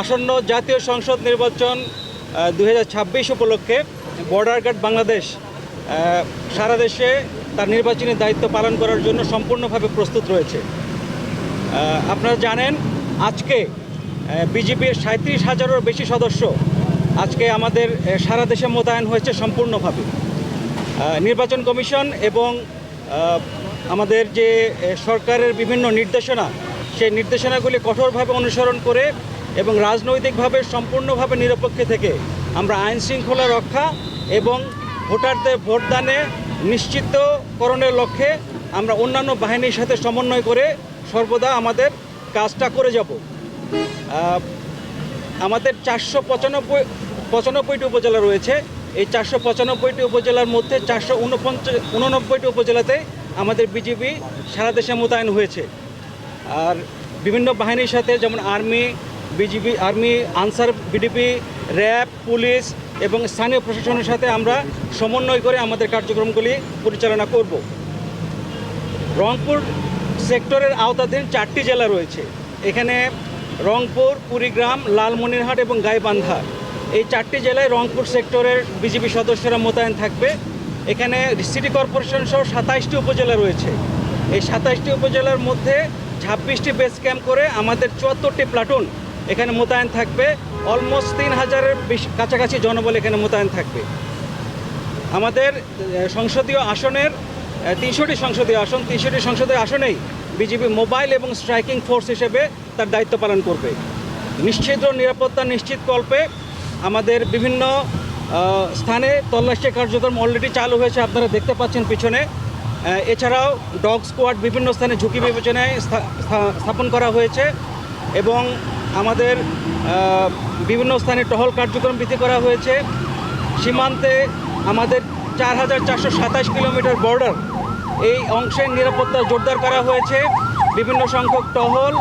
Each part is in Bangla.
আসন্ন জাতীয় সংসদ নির্বাচন দু হাজার ছাব্বিশ উপলক্ষে বর্ডার গার্ড বাংলাদেশ সারা দেশে তার নির্বাচনী দায়িত্ব পালন করার জন্য সম্পূর্ণভাবে প্রস্তুত রয়েছে। আপনারা জানেন, আজকে বিজেপির সাঁত্রিশ হাজারেরও বেশি সদস্য আজকে আমাদের সারা দেশে মোতায়েন হয়েছে সম্পূর্ণভাবে। নির্বাচন কমিশন এবং আমাদের যে সরকারের বিভিন্ন নির্দেশনা, সেই নির্দেশনাগুলি কঠোরভাবে অনুসরণ করে এবং রাজনৈতিকভাবে সম্পূর্ণভাবে নিরপেক্ষ থেকে আমরা আইন শৃঙ্খলা রক্ষা এবং ভোটারদের ভোটদানে নিশ্চিতকরণের লক্ষ্যে আমরা অন্যান্য বাহিনীর সাথে সমন্বয় করে সর্বদা আমাদের কাজটা করে যাব। আমাদের চারশো পঁচানব্বই, পঁচানব্বইটি উপজেলা রয়েছে। এই চারশো পঁচানব্বইটি উপজেলার মধ্যে চারশো উনপঞ্চাশ উননব্বইটি উপজেলাতে আমাদের বিজেপি সারা দেশে মোতায়েন হয়েছে। আর বিভিন্ন বাহিনীর সাথে যেমন army BGB, army, Ansar, VDP, RAB, police এবং স্থানীয় প্রশাসনের সাথে আমরা সমন্বয় করে আমাদের কার্যক্রমগুলি পরিচালনা করব। রংপুর সেক্টরের আওতাধীন চারটি জেলা রয়েছে। এখানে রংপুর, কুড়িগ্রাম, লালমনিরহাট এবং গাইবান্ধা। এই চারটি জেলায় রংপুর সেক্টরের বিজেপি সদস্যরা মোতায়েন থাকবে। এখানে সিটি কর্পোরেশন সহ সাতাইশটি উপজেলা রয়েছে। এই সাতাইশটি উপজেলার মধ্যে ছাব্বিশটি বেস ক্যাম্প করে আমাদের চুয়াত্তরটি প্লাটুন এখানে মোতায়েন থাকবে। অলমোস্ট তিন হাজারের কাছাকাছি জনবল এখানে মোতায়েন থাকবে। আমাদের সংসদীয় আসনের তিনশোটি সংসদীয় আসন, তিনশোটি সংসদীয় আসনেই বিজেপি মোবাইল এবং স্ট্রাইকিং ফোর্স হিসেবে তার দায়িত্ব পালন করবে। নিশ্চিত নিরাপত্তা নিশ্চিত কল্পে আমাদের বিভিন্ন স্থানে তল্লাশি কার্যক্রম অলরেডি চালু হয়েছে, আপনারা দেখতে পাচ্ছেন পিছনে। এছাড়াও ডগ স্কোয়াড বিভিন্ন স্থানে ঝুঁকি বিবেচনায় স্থা- স্থা- স্থাপন করা হয়েছে এবং আমাদের বিভিন্ন স্থানে টহল কার্যক্রম বৃদ্ধি করা হয়েছে। সীমান্তে আমাদের চার হাজার চারশো সাতাশ কিলোমিটার বর্ডার, এই অংশের নিরাপত্তা জোরদার করা হয়েছে। বিভিন্ন সংখ্যক টহল,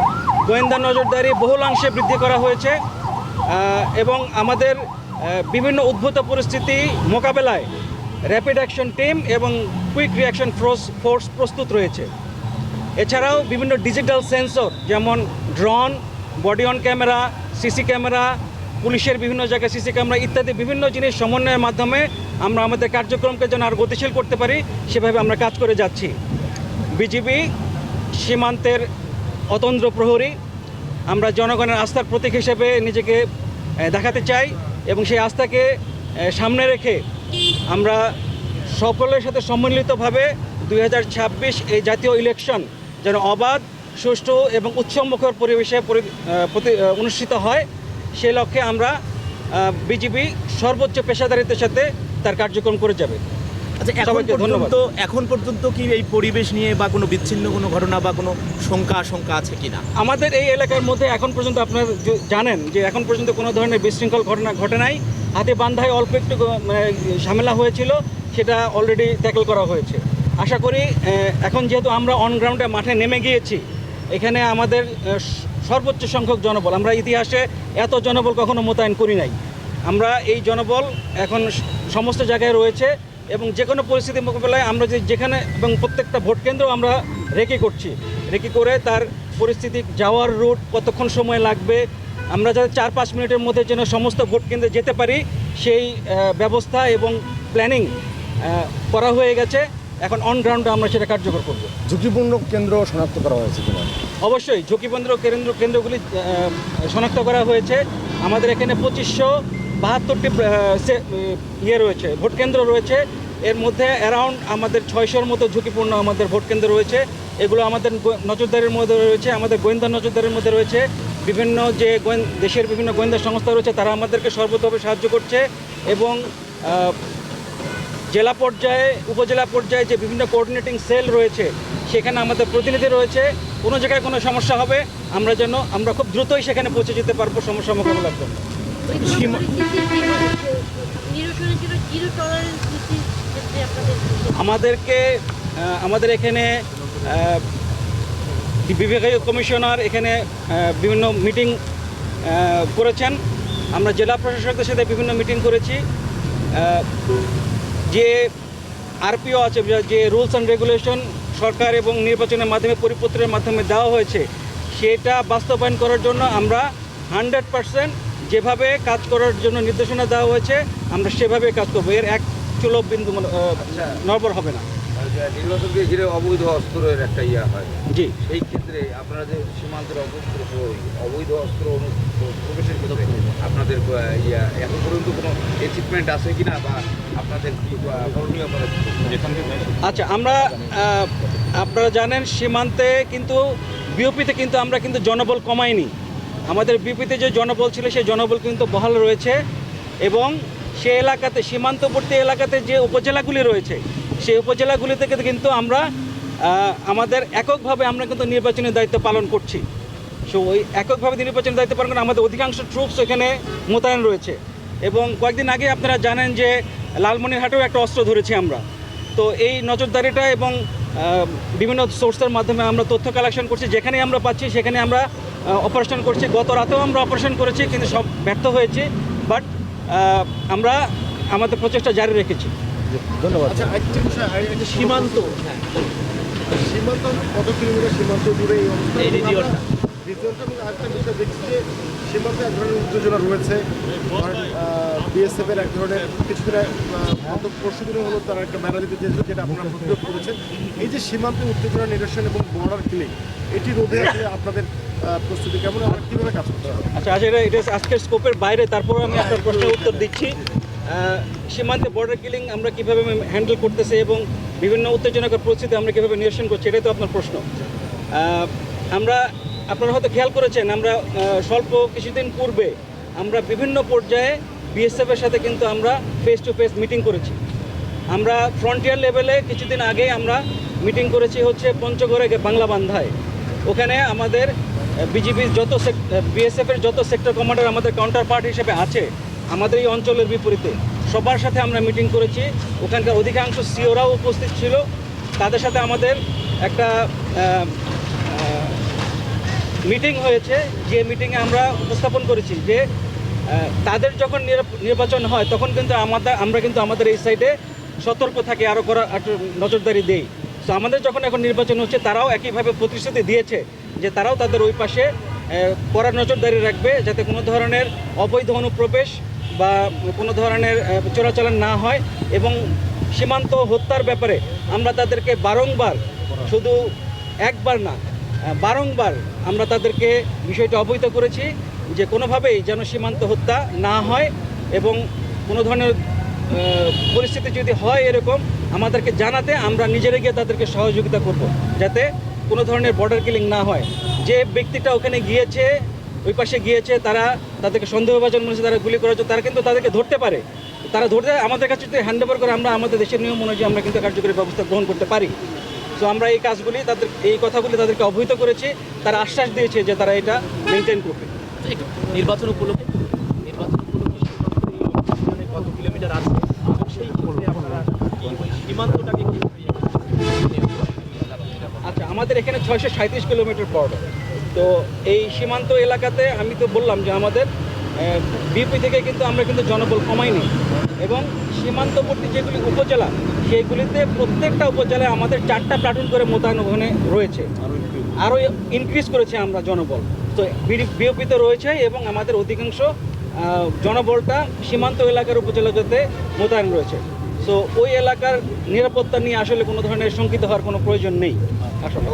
গোয়েন্দা নজরদারি বহুলাংশে বৃদ্ধি করা হয়েছে। এবং আমাদের বিভিন্ন উদ্ভূত পরিস্থিতি মোকাবেলায় র্যাপিড অ্যাকশন টিম এবং কুইক রিয়াকশন ফোর্স ফোর্স প্রস্তুত রয়েছে। এছাড়াও বিভিন্ন ডিজিটাল সেন্সর যেমন drone body on camera, CC camera, পুলিশের বিভিন্ন জায়গায় সিসি ক্যামেরা ইত্যাদি বিভিন্ন জিনিস সমন্বয়ের মাধ্যমে আমরা আমাদের কার্যক্রমকে যেন আর গতিশীল করতে পারি, সেভাবে আমরা কাজ করে যাচ্ছি। বিজিবি সীমান্তের অতন্দ্র প্রহরী, আমরা জনগণের আস্থার প্রতীক হিসেবে নিজেকে দেখাতে চাই এবং সেই আস্থাকে সামনে রেখে আমরা সকলের সাথে সম্মিলিতভাবে দুই হাজার ছাব্বিশ এই জাতীয় ইলেকশন যেন অবাধ সুষ্ঠু এবং উৎসবমুখর পরিবেশে প্রতি- অনুষ্ঠিত হয়। সেই লক্ষ্যে আমরা বিজিবি সর্বোচ্চ পেশাদারিত্বের সাথে তার কার্যক্রম করে যাবে। আচ্ছা এখন ধন্যবাদ। পর্যন্ত এখন পর্যন্ত কি এই পরিবেশ নিয়ে বা কোনো বিচ্ছিন্ন কোনো ঘটনা বা কোনো শঙ্কা আশঙ্কা আছে কিনা? আমাদের এই এলাকার মধ্যে এখন পর্যন্ত আপনারা জানেন যে এখন পর্যন্ত কোনো ধরনের বিশৃঙ্খল ঘটনা ঘটে নাই। হাতে বান্ধায় অল্প একটু মানে ঝামেলা হয়েছিল সেটা অলরেডি ট্যাকল করা হয়েছে। আশা করি এখন যেহেতু আমরা অন গ্রাউন্ডে মাঠে নেমে গিয়েছি এখানে আমাদের সর্বোচ্চ সংখ্যক জনবল, আমরা ইতিহাসে এত জনবল কখনো মোতায়েন করি নাই। আমরা এই জনবল এখন সমস্ত জায়গায় রয়েছে এবং যে কোনো পরিস্থিতি মোকাবেলায় আমরা যে, যেখানে এবং প্রত্যেকটা ভোট কেন্দ্র আমরা রেকি করছি। রেকি করে তার পরিস্থিতি, যাওয়ার রুট, কতক্ষণ সময় লাগবে, আমরা যাতে চার পাঁচ মিনিটের মধ্যে যেন সমস্ত ভোট কেন্দ্রে যেতে পারি, সেই ব্যবস্থা এবং প্ল্যানিং করা হয়ে গেছে। এখন অন গ্রাউন্ডে আমরা সেটা কার্যকর করব। ঝুঁকিপূর্ণ কেন্দ্র শনাক্ত করা হয়েছে কিনা? অবশ্যই ঝুঁকিপন্দ্র কেন্দ্র কেন্দ্রগুলি শনাক্ত করা হয়েছে। আমাদের এখানে পঁচিশশো বাহাত্তরটি ইয়ে রয়েছে ভোট কেন্দ্র রয়েছে। এর মধ্যে অ্যারাউন্ড আমাদের ছয়শোর মতো ঝুঁকিপূর্ণ আমাদের ভোট কেন্দ্র রয়েছে। এগুলো আমাদের নজরদারির মধ্যে রয়েছে আমাদের গোয়েন্দা নজরদারির মধ্যে রয়েছে। বিভিন্ন যে দেশের বিভিন্ন গোয়েন্দা সংস্থা রয়েছে তারা আমাদেরকে সর্বতভাবে সাহায্য করছে এবং জেলা পর্যায়ে, উপজেলা পর্যায়ে যে বিভিন্ন কোঅর্ডিনেটিং সেল রয়েছে, সেখানে আমাদের প্রতিনিধি রয়েছে। কোনো জায়গায় কোনো সমস্যা হবে, আমরা যেন, আমরা খুব দ্রুতই সেখানে পৌঁছে যেতে পারব সমস্যা মোকাবেলার জন্য আমাদেরকে আমাদের এখানে বিভাগীয় কমিশনার এখানে বিভিন্ন মিটিং করেছেন। আমরা জেলা প্রশাসকদের সাথে বিভিন্ন মিটিং করেছি। যে আরপিও আছে যে রুলস অ্যান্ড রেগুলেশন সরকার এবং নির্বাচনের মাধ্যমে পরিপত্রের মাধ্যমে দেওয়া হয়েছে সেটা বাস্তবায়ন করার জন্য আমরা হান্ড্রেড পারসেন্ট যেভাবে কাজ করার জন্য নির্দেশনা দেওয়া হয়েছে আমরা সেভাবে কাজ করব। এর এক চুলভ বিন্দু মানে, আহ, হবে না। নির্বাচনকে ঘিরে অবৈধ অস্ত্রের একটা ইয়া হয়। জি। সেই ক্ষেত্রে আপনারা যে সীমান্তের অবস্ত্র অবৈধ অস্ত্র প্রবেশের ক্ষেত্রে আপনাদের আহ, ইয়া এখন পর্যন্ত কোনো অ্যাচিভমেন্ট আছে কিনা বা আপনাদের কি করণীয় আচ্ছা আমরা আপনারা জানেন সীমান্তে কিন্তু বিওপিতে কিন্তু আমরা কিন্তু জনবল কমাইনি। আমাদের বিওপিতে যে জনবল ছিল সেই জনবল কিন্তু বহাল রয়েছে এবং সে এলাকাতে সীমান্তবর্তী এলাকাতে যে উপজেলাগুলি রয়েছে সেই উপজেলাগুলি থেকে কিন্তু আমরা আমাদের এককভাবে আমরা কিন্তু নির্বাচনের দায়িত্ব পালন করছি। সো ওই এককভাবে নির্বাচনের দায়িত্ব পালন করে আমাদের অধিকাংশ ট্রুপস এখানে মোতায়েন রয়েছে। এবং কয়েকদিন আগে আপনারা জানেন যে লালমনিরহাটেও একটা অস্ত্র ধরেছি আমরা। তো এই নজরদারিটা এবং বিভিন্ন সোর্সের মাধ্যমে আমরা তথ্য কালেকশন করছি যেখানে আমরা পাচ্ছি সেখানে আমরা অপারেশন করছি। গত রাতেও আমরা অপারেশন করেছি, কিন্তু সব ব্যর্থ হয়েছে। বাট আমরা আমাদের প্রচেষ্টা জারি রেখেছি। ধন্যবাদ। আচ্ছা আরেকটি বিষয় সীমান্ত। হ্যাঁ। সীমান্ত কত কিলোমিটার সীমান্ত জুড়ে এই আরেকটা বিষয় দেখছি যে সীমান্তে এক ধরনের উত্তেজনা রয়েছে। বিএসএফ এর এক ধরনের কিছুদিন আগে, আহ, গত পরশু দিনে হলো তারা একটা দিতে যেটা আপনারা প্রতিরোধ করেছেন। এই যে সীমান্তে উত্তেজনা নিরসন এবং বর্ডার এটি রোধে আসলে আপনাদের প্রস্তুতি। কেমন? আর কীভাবে কাজ করতে হবে আচ্ছা আজ এটা এটা আজকের স্কোপের বাইরে তারপরে আমি আপনার প্রশ্নের উত্তর দিচ্ছি। সীমান্তে বর্ডার কিলিং আমরা কীভাবে হ্যান্ডেল করতেছি এবং বিভিন্ন উত্তেজনকর পরিস্থিতি আমরা কীভাবে নিরসন করছি, এটাই তো আপনার প্রশ্ন। আমরা, আপনারা হয়তো খেয়াল করেছেন, আমরা স্বল্প কিছুদিন পূর্বে আমরা বিভিন্ন পর্যায়ে বিএসএফ এর সাথে কিন্তু আমরা ফেস টু ফেস মিটিং করেছি। আমরা ফ্রন্টিয়ার লেভেলে কিছুদিন আগে আমরা মিটিং করেছি হচ্ছে পঞ্চগড়ে বাংলা বান্ধায়। ওখানে আমাদের বিজিবির যত বিএসএফ এর যত সেক্টর কমান্ডার আমাদের কাউন্টার পার্ট হিসেবে আছে আমাদের এই অঞ্চলের বিপরীতে। সবার সাথে আমরা মিটিং করেছি। ওখানকার অধিকাংশ সিওরাও উপস্থিত ছিল। তাদের সাথে আমাদের একটা মিটিং হয়েছে। যে মিটিংয়ে আমরা উপস্থাপন করেছি যে তাদের যখন নির- নির্বাচন হয়, তখন কিন্তু আমাদের, আমরা কিন্তু আমাদের এই সাইডে সতর্ক থাকি আরও করা নজরদারি দেই। তো আমাদের যখন এখন নির্বাচন হচ্ছে, তারাও একইভাবে প্রতিশ্রুতি দিয়েছে যে তারাও তাদের ওই পাশে কড়া নজরদারি রাখবে যাতে কোনো ধরনের অবৈধ অনুপ্রবেশ বা কোনো ধরনের চোরাচালান না হয় এবং সীমান্ত হত্যার ব্যাপারে আমরা তাদেরকে বারংবার শুধু একবার না বারংবার আমরা তাদেরকে বিষয়টা অবহিত করেছি যে কোনোভাবেই যেন সীমান্ত হত্যা না হয় এবং কোনো ধরনের পরিস্থিতি যদি হয় এরকম, আমাদেরকে জানাতে আমরা নিজেরা গিয়ে তাদেরকে সহযোগিতা করব যাতে কোনো ধরনের বর্ডার কিলিং না হয়। যে ব্যক্তিটা ওখানে গিয়েছে, ওই পাশে গিয়েছে, তারা তাদেরকে সন্দেহভাজন মনে হচ্ছে তারা গুলি করেছে তারা কিন্তু তাদেরকে ধরতে পারে। তারা ধরতে আমাদের কাছে যদি হ্যান্ড ওভার করে আমরা আমাদের দেশের নিয়ম অনুযায়ী আমরা কিন্তু কার্যকরী ব্যবস্থা গ্রহণ করতে পারি। তো আমরা এই কাজগুলি তাদের এই কথাগুলি তাদেরকে অবহিত করেছি। তারা আশ্বাস দিয়েছে যে তারা এটা মেনটেন করবে। নির্বাচন উপলক্ষে নির্বাচন উপলক্ষে কত কিলোমিটার আছে? এবং সেই আপনারা সীমান্তটাকে কীভাবে করছেন? আচ্ছা আমাদের এখানে ছয়শো সাঁত্রিশ কিলোমিটার বর্ডার তো এই সীমান্ত এলাকাতে আমি তো বললাম যে আমাদের বিপি থেকে কিন্তু আমরা কিন্তু জনবল কমাইনি। এবং সীমান্তবর্তী যেগুলি উপজেলা, সেইগুলিতে প্রত্যেকটা উপজেলায় আমাদের চারটা প্লাটুন করে মোতায়েন ওখানে রয়েছে। আরও ইনক্রিজ করেছে আমরা জনবল। তো বিওপিতে রয়েছে এবং আমাদের অধিকাংশ জনবলটা সীমান্ত এলাকার উপজেলাতে মোতায়েন রয়েছে। সো ওই এলাকার নিরাপত্তা নিয়ে আসলে কোনো ধরনের শঙ্কিত হওয়ার কোনো প্রয়োজন নেই। আসলে।